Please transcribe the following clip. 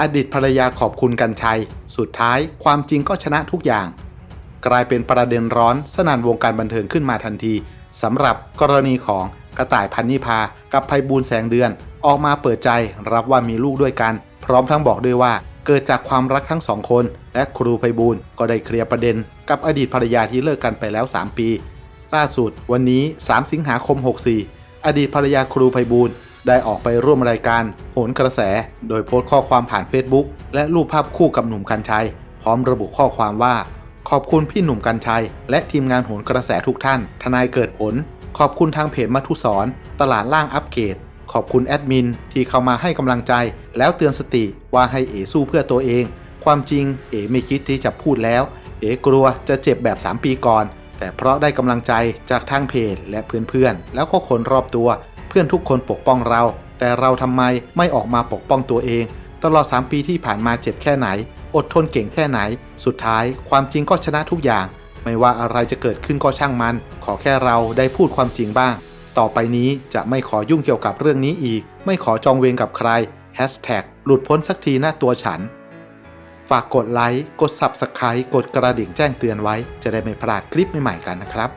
อดีตภรรยาขอบคุณกันชัย สุดท้ายความจริงก็ชนะทุกอย่าง กลายเป็นประเด็นร้อนสนั่นวงการบันเทิงขึ้นมาทันทีสำหรับกรณีของกระต่ายพันนิพา กับไพบูลแสงเดือน ออกมาเปิดใจรับว่ามีลูกด้วยกัน พร้อมทั้งบอกด้วยว่า เกิดจากความรักทั้งสองคน และครูไพบูลก็ได้เคลียร์ประเด็น กับอดีตภรรยาที่เลิกกันไปแล้ว 3 ปี ล่าสุดวันนี้ 3 สิงหาคม 64 อดีตภรรยาครูไพบูล ได้ออกไปร่วมรายการโหนกระแส โดยโพสต์ข้อความผ่าน Facebook และรูปภาพคู่กับหนุ่มกัญชัย พร้อมระบุข้อความว่า ขอบคุณพี่หนุ่มกัญชัย และทีมงานโหนกระแสทุกท่าน ทนายเกิดผล ขอบคุณทางเพจมัทุสอนตลาดล่างอัปเกรดขอบคุณแอดมินที่เข้ามาให้กำลังใจ แล้วเตือนสติว่าให้เอสู้เพื่อตัวเอง ความจริงเอไม่คิดที่จะพูดแล้ว เอกลัวจะเจ็บแบบ 3 ปีก่อน แต่เพราะได้กำลังใจจากทางเพจและเพื่อนๆ แล้วก็คนรอบตัว พื่อนทุกคนปกป้องเรา แต่เราทำไมไม่ออกมาปกป้องตัวเอง ตลอด 3 ปีที่ผ่านมาเจ็บแค่ไหน อดทนเก่งแค่ไหน สุดท้ายความจริงก็ชนะทุกอย่าง ไม่ว่าอะไรจะเกิดขึ้นก็ช่างมัน ขอแค่เราได้พูดความจริงบ้าง ต่อไปนี้จะไม่ขอยุ่งเกี่ยวกับเรื่องนี้อีก ไม่ขอจองเวรกับใคร Hashtag หลุดพ้นสักทีหน้าตัวฉัน ฝากกดไลค์ กด Subscribe กดกระดิ่งแจ้งเตือนไว้ จะได้ไม่พลาดคลิปใหม่ๆกันนะครับ